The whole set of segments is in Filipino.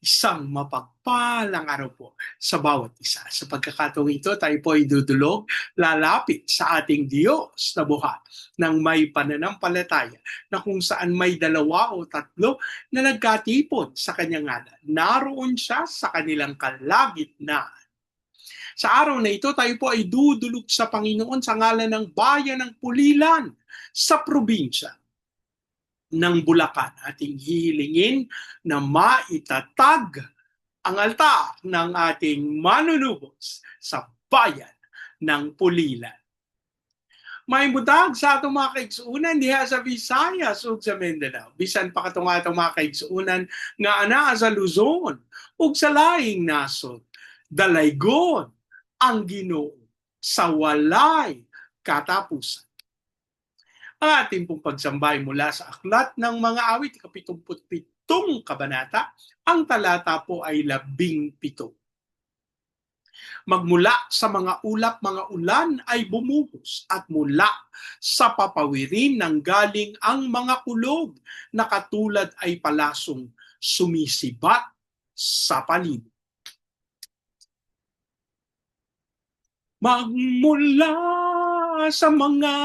Isang mapagpalang araw po sa bawat isa. Sa pagkakataong ito, tayo po ay dudulog, lalapit sa ating Diyos na buhat ng may pananampalataya na kung saan may dalawa o tatlo na nagkatipon sa kanyang ngalan. Naroon siya sa kanilang kalagitnaan. Sa araw na ito, tayo po ay dudulog sa Panginoon sa ngalan ng bayan ng Pulilan sa probinsya ng Bulacan. Ating hihilingin na maitatag ang altar ng ating manunubos sa bayan ng Pulilan. May budag sa atong mga kaigsuunan diha sa Visayas ug sa Mindanao. Bisan pa katong atong mga kaigsuunan nga ana sa Luzon ug sa laing nasod. Dalaygon ang Ginoo sa walay katapusan ang ating pong pagsambay mula sa aklat ng mga awit, kapitumputpitong kabanata, ang talata po ay labing pito. Magmula sa mga ulap, mga ulan ay bumuhos at mula sa papawirin ng galing ang mga kulog na katulad ay palasong sumisibat sa palibot. Magmula sa mga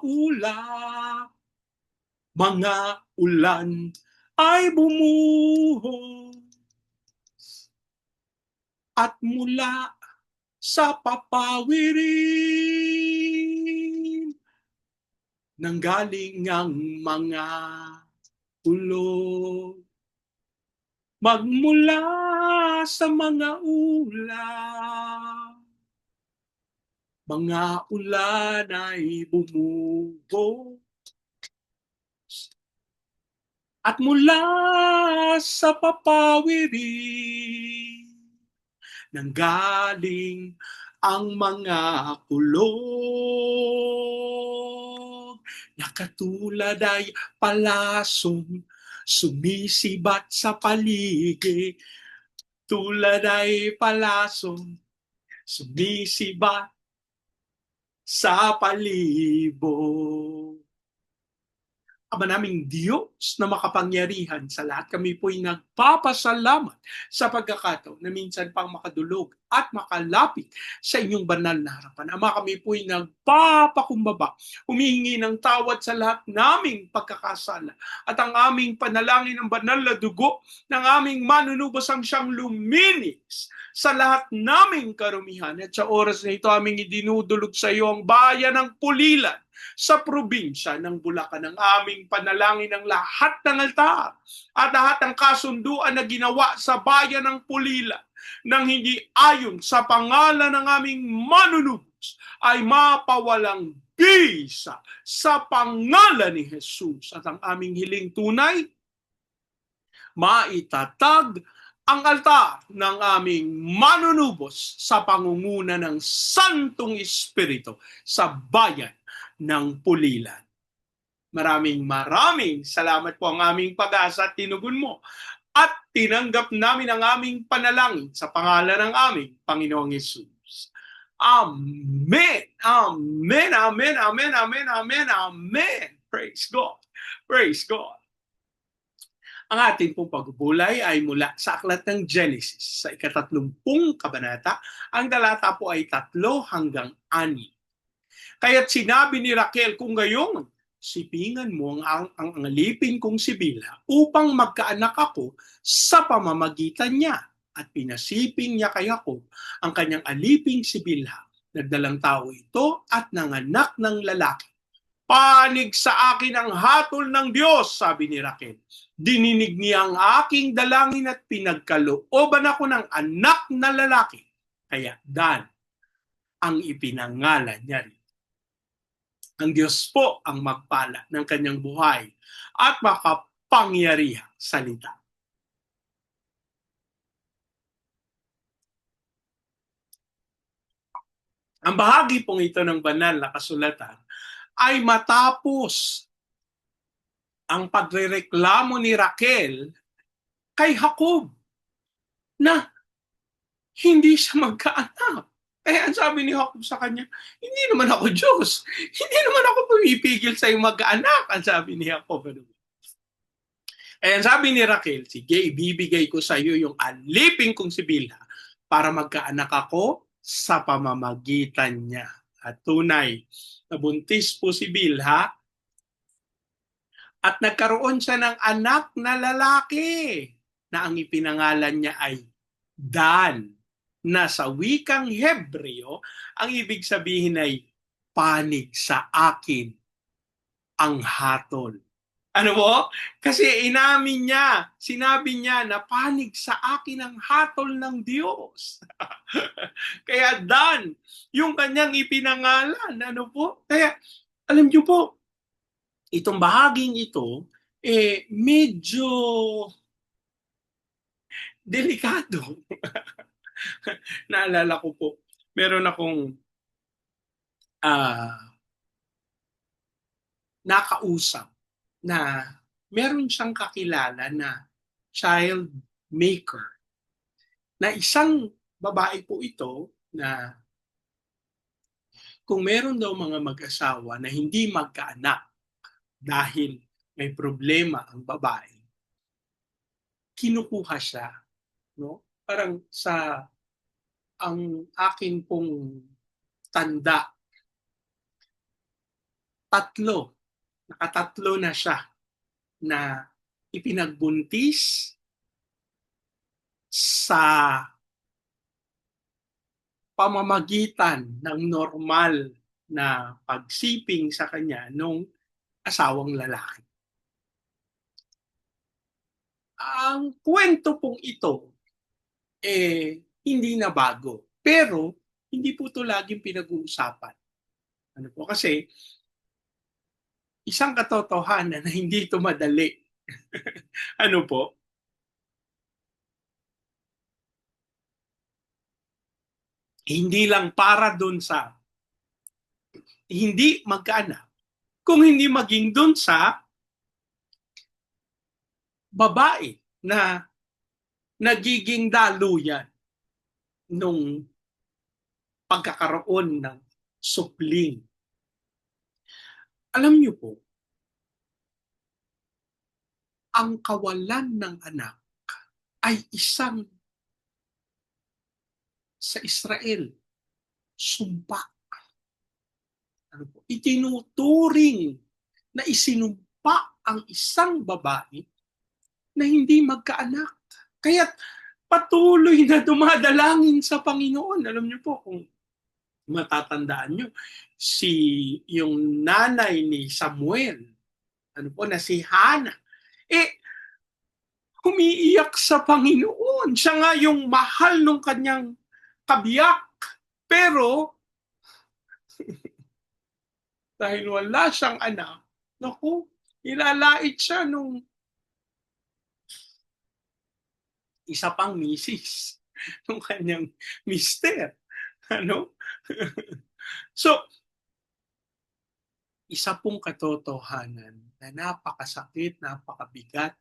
ulap, mga ulan ay bumuhos. At mula sa papawirin nanggaling ang mga ulog magmula sa mga ulap mga ulan ay bumubo. At mula sa papawirin, nanggaling ang mga kulog na katulad ay palasong sumisibat sa paligid tulad ay palasong sumisibat sa palibot. Ama naming Diyos na makapangyarihan sa lahat, kami po'y nagpapasalamat sa pagkakataon na minsan pang makadulog at makalapit sa inyong banal na harapan. Ama kami po'y nagpapakumbaba, humihingi ng tawad sa lahat naming pagkakasala at ang aming panalangin ng banal na dugo ng aming manunubos ang siyang luminis sa lahat naming karumihan. At sa oras na ito aming idinudulog sa iyo ang bayan ng Pulilan sa probinsya ng Bulacan. Ang aming panalangin ng lahat ng altar at lahat ng kasunduan na ginawa sa bayan ng Pulila nang hindi ayon sa pangalan ng aming manunubos ay mapawalang bisa sa pangalan ni Jesus. At ang aming hiling tunay maitatag ang altar ng aming manunubos sa pangunguna ng Santong Espiritu sa bayan ng Pulilan. Maraming maraming salamat po ang aming pag-asa at tinugon mo at tinanggap namin ang aming panalangin sa pangalan ng aming Panginoong Yesus. Amen. Amen. Amen. Amen. Amen. Amen. Amen. Praise God. Praise God. Ang ating pong pagbubulay ay mula sa aklat ng Genesis sa ikatatlumpung kabanata. Ang dalata po ay tatlo hanggang ani. Kaya't sinabi ni Raquel, kung gayon, sipingan mo ang, ang, ang alipin kong si Bilha upang magkaanak ako sa pamamagitan niya. At pinasiping niya kay ako ang kanyang aliping si Bilha. Nagdalang tao ito at nanganak ng lalaki. Panig sa akin ang hatol ng Diyos, sabi ni Raquel. Dininig niya ang aking dalangin at pinagkalooban ako ng anak na lalaki. Kaya Dan ang ipinangalan niya rin. Ang Diyos po ang magpala ng kanyang buhay at makapangyarihang salita. Ang bahagi pong ito ng banal na kasulatan ay matapos ang pagrereklamo ni Raquel kay Jacob na hindi siya magkaanak. Kaya ang sabi ni Jacob sa kanya, hindi naman ako Diyos. Hindi naman ako pumipigil sa iyong mag-anak, ang sabi ni Jacob. Kaya ang sabi ni Raquel, sige, ibibigay ko sa iyo yung alipin kong si Bilha para magkaanak ako sa pamamagitan niya. At tunay, nabuntis po si Bilha at nagkaroon siya ng anak na lalaki na ang ipinangalan niya ay Dan na sa wikang Hebreo, ang ibig sabihin ay panig sa akin ang hatol. Ano po? Kasi inamin niya, sinabi niya na panig sa akin ang hatol ng Diyos. Kaya Dan, yung kanyang ipinangalan, ano po? Kaya, alam niyo po, itong bahaging ito, eh, medyo delikado. Naalala ko po, meron akong uh, nakausap na meron siyang kakilala na child maker. Na isang babae po ito na kung meron daw mga mag-asawa na hindi magkaanak dahil may problema ang babae, kinukuha siya. No? Parang sa ang akin pong tanda, tatlo, nakatatlo na siya na ipinagbuntis sa pamamagitan ng normal na pagsiping sa kanya nung asawang lalaki. Ang kwento pong ito eh hindi na bago. Pero, hindi po ito laging pinag-uusapan. Ano po? Kasi, isang katotohanan na hindi ito madali. ano po? Hindi lang para doon sa hindi magkaanak, kung hindi maging doon sa babae na nagiging daluyan nung pagkakaroon ng supling. Alam niyo po, ang kawalan ng anak ay isang sa Israel sumpa. Ano po? Itinuturing na isinumpa ang isang babae na hindi magkaanak. Kaya patuloy na dumadalangin sa Panginoon. Alam niyo po kung matatandaan niyo, si yung nanay ni Samuel, ano po, na si Hana, eh, humiiyak sa Panginoon. Siya nga yung mahal ng kanyang kabiyak. Pero, dahil wala siyang anak, naku, ilalait siya nung isa pang misis ng kanyang mister. Ano? so, isa pong katotohanan na napakasakit, napakabigat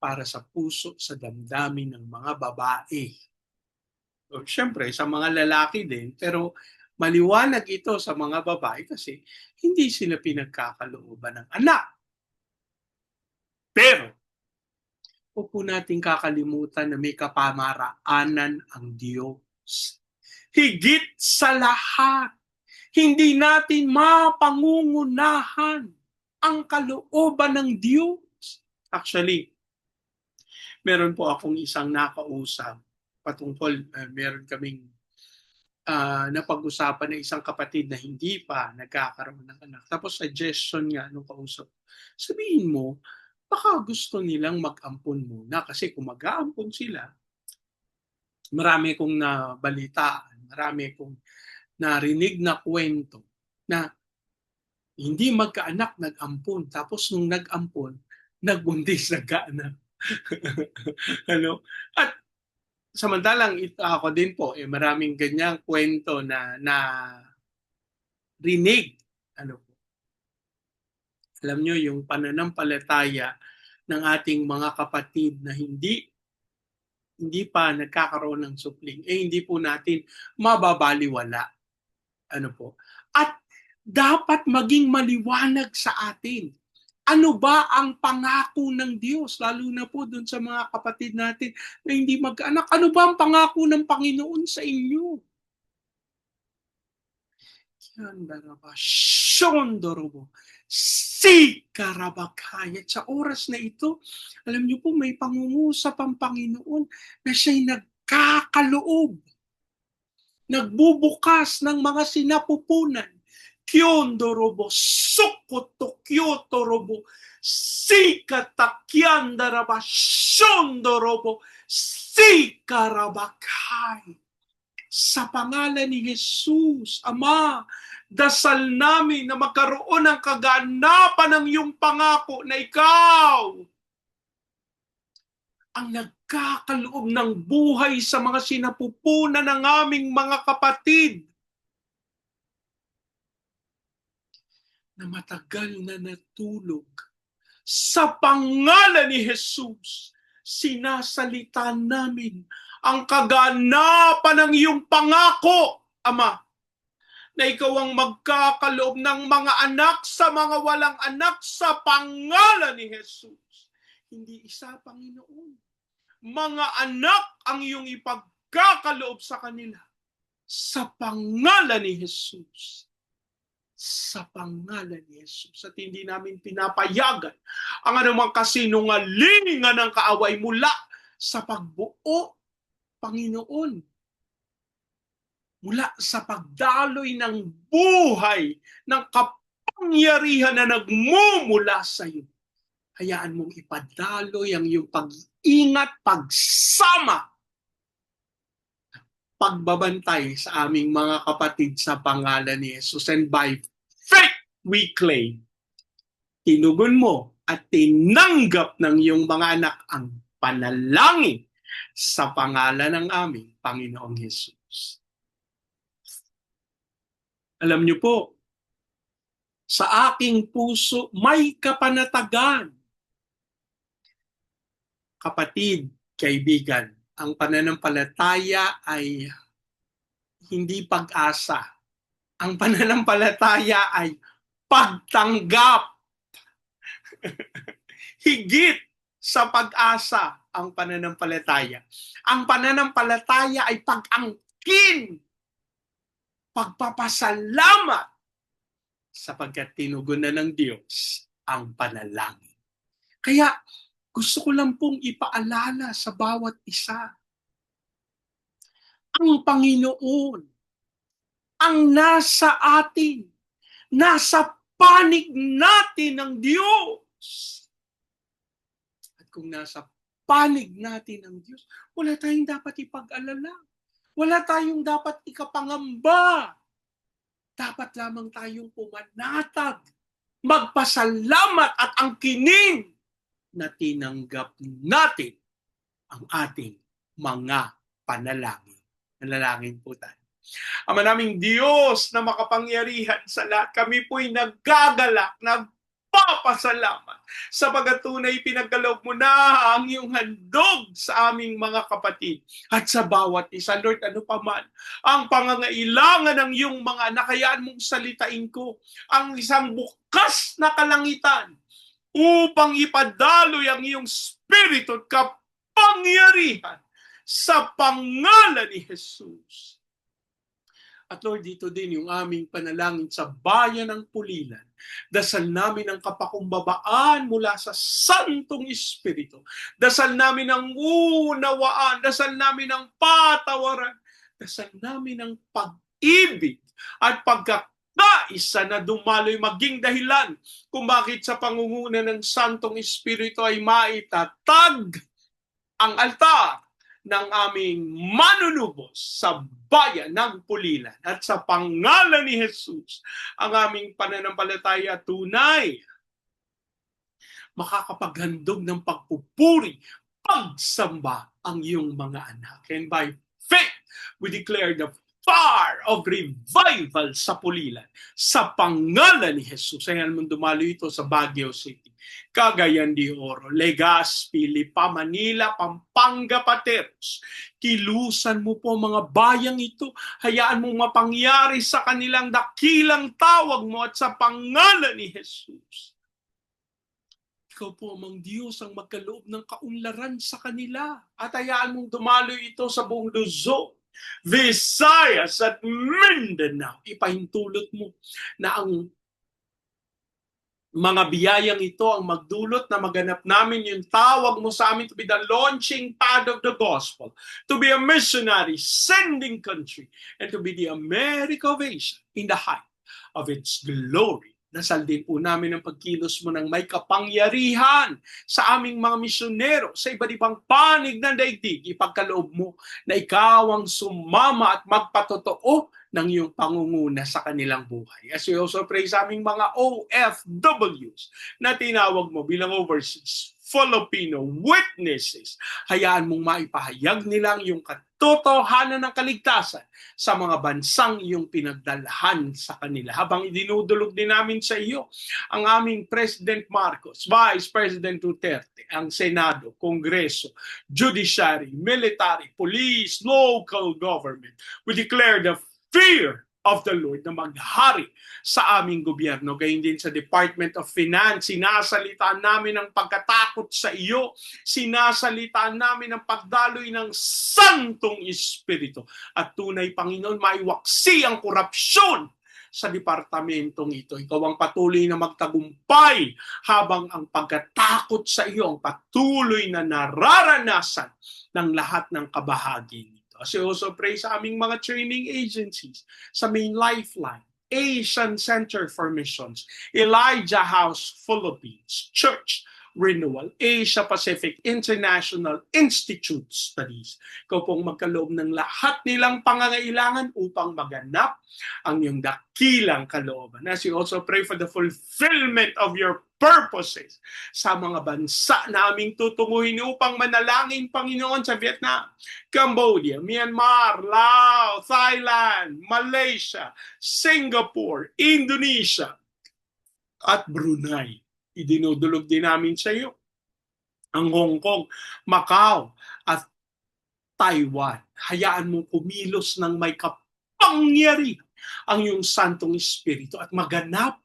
para sa puso, sa damdamin ng mga babae. So, Siyempre, sa mga lalaki din, pero maliwanag ito sa mga babae kasi hindi sila pinagkakalooban ng anak. Pero, Huwag po natin kakalimutan na may kapamaraanan ang Diyos. Higit sa lahat, hindi natin mapangungunahan ang kalooban ng Diyos. Actually, meron po akong isang nakausap patungkol, uh, meron kaming uh, napag-usapan ng isang kapatid na hindi pa nagkakaroon ng anak. Tapos suggestion nga nung kausap, sabihin mo, baka gusto nilang mag-ampon muna kasi kung mag-aampon sila, marami kong nabalitaan, marami kong narinig na kwento na hindi magkaanak nag-ampon tapos nung nag-ampon nagbuntis nagkaanak. ano? At samantalang ito ako din po eh maraming ganyang kwento na na rinig ano alam nyo, yung pananampalataya ng ating mga kapatid na hindi hindi pa nagkakaroon ng supling, eh hindi po natin mababaliwala. Ano po? At dapat maging maliwanag sa atin. Ano ba ang pangako ng Diyos? Lalo na po dun sa mga kapatid natin na hindi mag-anak. Ano ba ang pangako ng Panginoon sa inyo? Kiandaraba, Shondorobo, Sikarabakaya. At sa oras na ito, alam niyo po, may pangungusap ang Panginoon na siya'y nagkakaloob, nagbubukas ng mga sinapupunan. Kyondorobo, Sokoto, Kyotorobo, Sikatakiandaraba, Shondorobo, Sikarabakay. Sa pangalan ni Jesus, Ama, dasal namin na magkaroon ng kaganapan ng iyong pangako na ikaw ang nagkakaloob ng buhay sa mga sinapupunan ng aming mga kapatid na matagal na natulog. Sa pangalan ni Jesus, sinasalita namin ang kaganapan ng iyong pangako, Ama, na ikaw ang magkakaloob ng mga anak sa mga walang anak sa pangalan ni Jesus. Hindi isa, Panginoon. Mga anak ang iyong ipagkakaloob sa kanila sa pangalan ni Jesus. Sa pangalan ni Jesus. At hindi namin pinapayagan ang anumang kasinungalingan ng kaaway mula sa pagbuo, Panginoon, mula sa pagdaloy ng buhay ng kapangyarihan na nagmumula sa iyo. Hayaan mong ipadaloy ang iyong pag-ingat, pagsama, pagbabantay sa aming mga kapatid sa pangalan ni Jesus. And by faith we claim, tinugon mo at tinanggap ng iyong mga anak ang panalangin sa pangalan ng aming Panginoong Jesus. Alam niyo po, sa aking puso may kapanatagan. Kapatid, kaibigan, ang pananampalataya ay hindi pag-asa. Ang pananampalataya ay pagtanggap. Higit sa pag-asa ang pananampalataya. Ang pananampalataya ay pag-angkin pagpapasalamat sapagkat tinugon na ng Diyos ang panalangin. Kaya gusto ko lang pong ipaalala sa bawat isa. Ang Panginoon ang nasa atin, nasa panig natin ng Diyos. At kung nasa panig natin ng Diyos, wala tayong dapat ipag-alala. Wala tayong dapat ikapangamba. Dapat lamang tayong pumanatag, magpasalamat at ang kining na tinanggap natin ang ating mga panalangin. Nanalangin po tayo. Ama naming Diyos na makapangyarihan sa lahat, kami po'y naggagalak, nagpapasalamat sa pagatunay pinagkaloob mo na ang iyong handog sa aming mga kapatid at sa bawat isa. Lord, ano pa man ang pangangailangan ng iyong mga nakayaan mong salitain ko, ang isang bukas na kalangitan upang ipadaloy ang iyong spirito at kapangyarihan sa pangalan ni Jesus. At Lord, dito din yung aming panalangin sa bayan ng Pulilan. Dasal namin ang kapakumbabaan mula sa Santong Espiritu. Dasal namin ang unawaan. Dasal namin ang patawaran. Dasal namin ang pag-ibig at pagkakaisa na dumaloy maging dahilan kung bakit sa pangunguna ng Santong Espiritu ay maitatag ang altar ng aming manunubos sa bayan ng Pulilan at sa pangalan ni Jesus ang aming pananampalataya tunay. Makakapaghandog ng pagpupuri pagsamba ang iyong mga anak. And by faith we declare the fire of revival sa Pulilan. Sa pangalan ni Jesus. Ayan mong dumalo ito sa Baguio City. Cagayan de Oro, Legazpi, Lipa, Manila, Pampanga, Pateros. Kilusan mo po mga bayang ito. Hayaan mong mapangyari sa kanilang dakilang tawag mo at sa pangalan ni Jesus. Ikaw po amang Diyos ang magkaloob ng kaunlaran sa kanila. At hayaan mong dumalo ito sa buong Luzon, Visayas at Mindanao. Ipahintulot mo na ang mga biyayang ito ang magdulot na maganap namin yung tawag mo sa amin to be the launching pad of the gospel, to be a missionary, sending country, and to be the America of Asia in the height of its glory. Dasal din po namin ang pagkilos mo ng may kapangyarihan sa aming mga misyonero sa iba't ibang panig ng daigdig. Ipagkaloob mo na ikaw ang sumama at magpatotoo ng iyong pangunguna sa kanilang buhay. As we also pray sa aming mga OFWs na tinawag mo bilang overseas Filipino witnesses, hayaan mong maipahayag nilang yung katotohanan ng kaligtasan sa mga bansang iyong pinagdalhan sa kanila. Habang idinudulog din namin sa iyo ang aming President Marcos, Vice President Duterte, ang Senado, Kongreso, Judiciary, Military, Police, Local Government. We declare the fear of the Lord na maghari sa aming gobyerno. Gayun din sa Department of Finance, sinasalitaan namin ang pagkatakot sa iyo, sinasalitaan namin ang pagdaloy ng Santong Espiritu. At tunay, Panginoon, maiwaksi ang korupsyon sa departamentong ito. Ikaw ang patuloy na magtagumpay habang ang pagkatakot sa iyo ang patuloy na nararanasan ng lahat ng kabahagi we also pray sa aming mga training agencies, sa main lifeline, Asian Center for Missions, Elijah House Philippines, Church Renewal, Asia Pacific International Institute Studies. Ikaw pong magkaloob ng lahat nilang pangangailangan upang maganap ang iyong dakilang kalooban. As you also pray for the fulfillment of your purposes sa mga bansa na aming tutunguhin upang manalangin, Panginoon, sa Vietnam, Cambodia, Myanmar, Laos, Thailand, Malaysia, Singapore, Indonesia, at Brunei idinudulog din namin sa iyo. Ang Hong Kong, Macau, at Taiwan. Hayaan mong kumilos ng may kapangyari ang iyong Santong Espiritu at maganap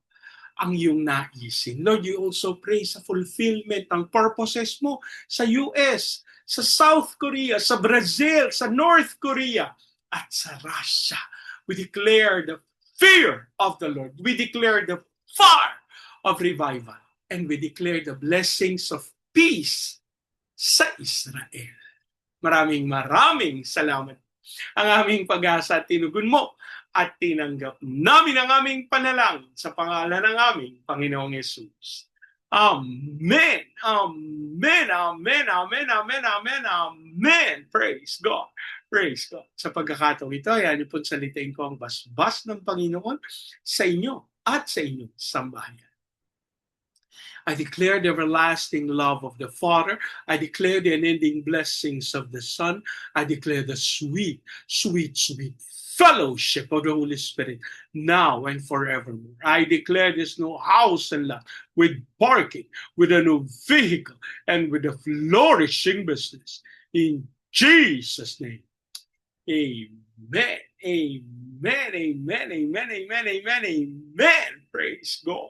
ang iyong naisin. Lord, you also pray sa fulfillment ng purposes mo sa US, sa South Korea, sa Brazil, sa North Korea, at sa Russia. We declare the fear of the Lord. We declare the fire of revival and we declare the blessings of peace sa Israel. Maraming maraming salamat. Ang aming pag-asa tinugon mo at tinanggap namin ang aming panalangin sa pangalan ng aming Panginoong Yesus. Amen. Amen. Amen. Amen. Amen. Amen. Amen. Praise God. Praise God. Sa pagkakataong ito, yan po salitain ko ang basbas ng Panginoon sa inyo at sa inyong sambahayan. I declare the everlasting love of the Father. I declare the unending blessings of the Son. I declare the sweet, sweet, sweet fellowship of the Holy Spirit now and forevermore. I declare this new house and lot with parking, with a new vehicle, and with a flourishing business. In Jesus' name. Amen. Amen. Amen. Amen. Amen. Amen. Amen. Praise God.